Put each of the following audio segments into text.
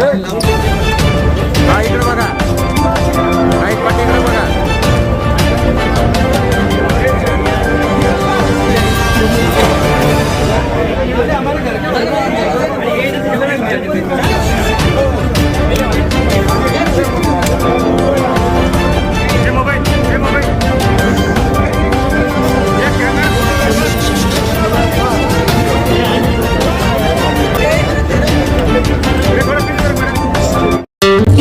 हा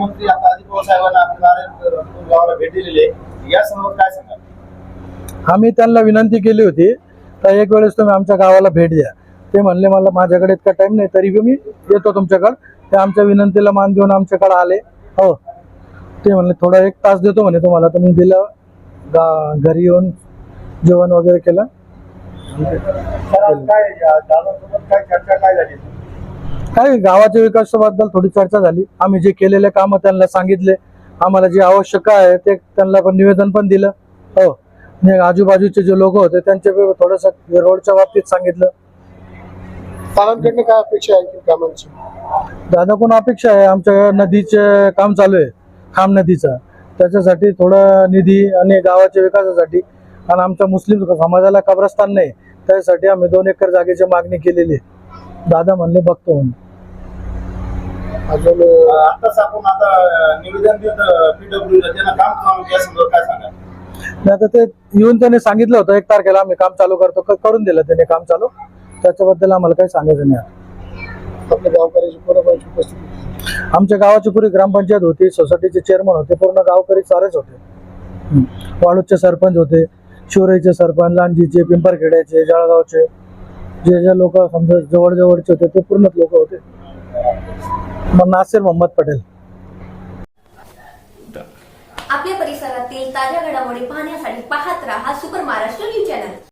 मुख्यमंत्री आता अजित पवार साहेबांना नारायण गावाला भेट दिलेली आहे. या संदर्भात काय सांगाल? आम्ही त्यांना विनंती केली होती तर एक वेळेस तुम्ही आमच्या गावाला भेट द्या. ते म्हणले मला माझ्याकडे इतका टाइम नाही तरी मी येतो तुमच्याकडे. ते आमच्या विनंतीला मान देऊन आमच्याकडे आले. हो. ते म्हणले थोडा एक तास देतो म्हणे तुम्हाला. मी दिलं. घरी येऊन जेवण वगैरे केलं. काय चर्चा काय झाली? काय गावाच्या विकासाबद्दल थोडी चर्चा झाली. आम्ही जे केलेले कामं त्यांना सांगितले. आम्हाला जे आवश्यक आहे ते त्यांना पण निवेदन पण दिलं. हो. आणि आजूबाजूचे जे लोक होते त्यांच्या थोडस रोडच्या बाबतीत सांगितलं. काय अपेक्षा आहे कामांची? दादा कोण अपेक्षा आहे? आमच्या नदीचे काम चालू आहे. खाम नदीचं. त्याच्यासाठी थोडं निधी आणि गावाच्या विकासासाठी आणि आमच्या मुस्लिम समाजाला कब्रस्तान नाही. त्यासाठी आम्ही दोन एकर जागेची मागणी केलेली आहे. दादा म्हणले बघतो अजून आताच आपण आता निवेदन देत पीडब्ल्यू त्यांना काम चालू या संदर्भात काय सांगाल नाही आता ते येऊन त्याने सांगितलं होतं एक तारखेला आम्ही काम चालू करतो क- करून दिलं त्याने काम चालू. त्याच्याबद्दल आम्हाला काही सांगायचं नाही आता. आपल्या गावकऱ्याची पूर्णपणे उपस्थिती. आमच्या गावाची पुरी ग्रामपंचायत होती सोसायटीचे चेअरमन होते पूर्ण गावकरी सारेच होते. हम्म. वाळूजचे सरपंच होते शिवराईचे सरपंच लांजीचे पिंपरखेड्याचे जळगावचे. जे जे लोक समजा जवळजवळचे होते ते पूर्णच लोक होते. मग नासिर मोहम्मद पटेल. आपल्या परिसरातील ताज्या घडामोडी पाहण्यासाठी पाहत राहा सुपर महाराष्ट्र न्यूज चॅनल.